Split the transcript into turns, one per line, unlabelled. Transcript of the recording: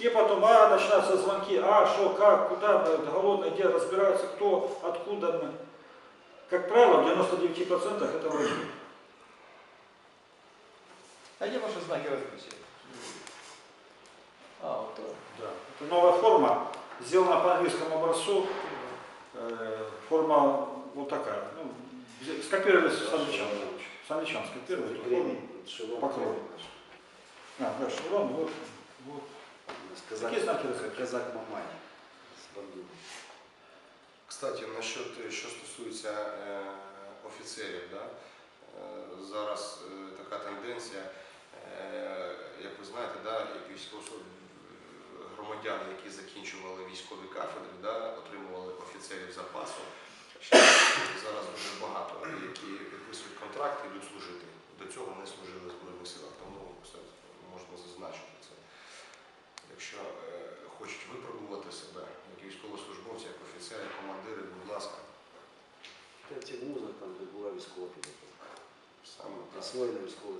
И потом, а, начинаются звонки, а, что, как, куда, блядь, голодные, где, разбираются, кто, откуда. блядь. Как правило, в 99% это враги.
А где ваши знаки различия? А, вот то.
Да. Это новая форма, сделана по английскому образцу. Э, форма вот такая. Ну, скопировали с англичан. С англичан скопировали. Покрой. А, да, шеврон, вот. Какие знаки различия?
Казак Мамані з Бандури.
Кстати, насчет, що стосується е, офіцерів, да? е, зараз е, така тенденція, е, як ви знаєте, да, громадяни, які закінчували військові кафедри, да, отримували офіцерів запасу. Ще зараз дуже багато, які підписують контракти, йдуть служити. До цього не служили в Збройних силах, тому можна зазначити хочуть випробувати себе як військовослужбовці, як офіцери, командири, будь ласка,
Та ці там, де була військова підготовка.
саме так.
Освоєна військова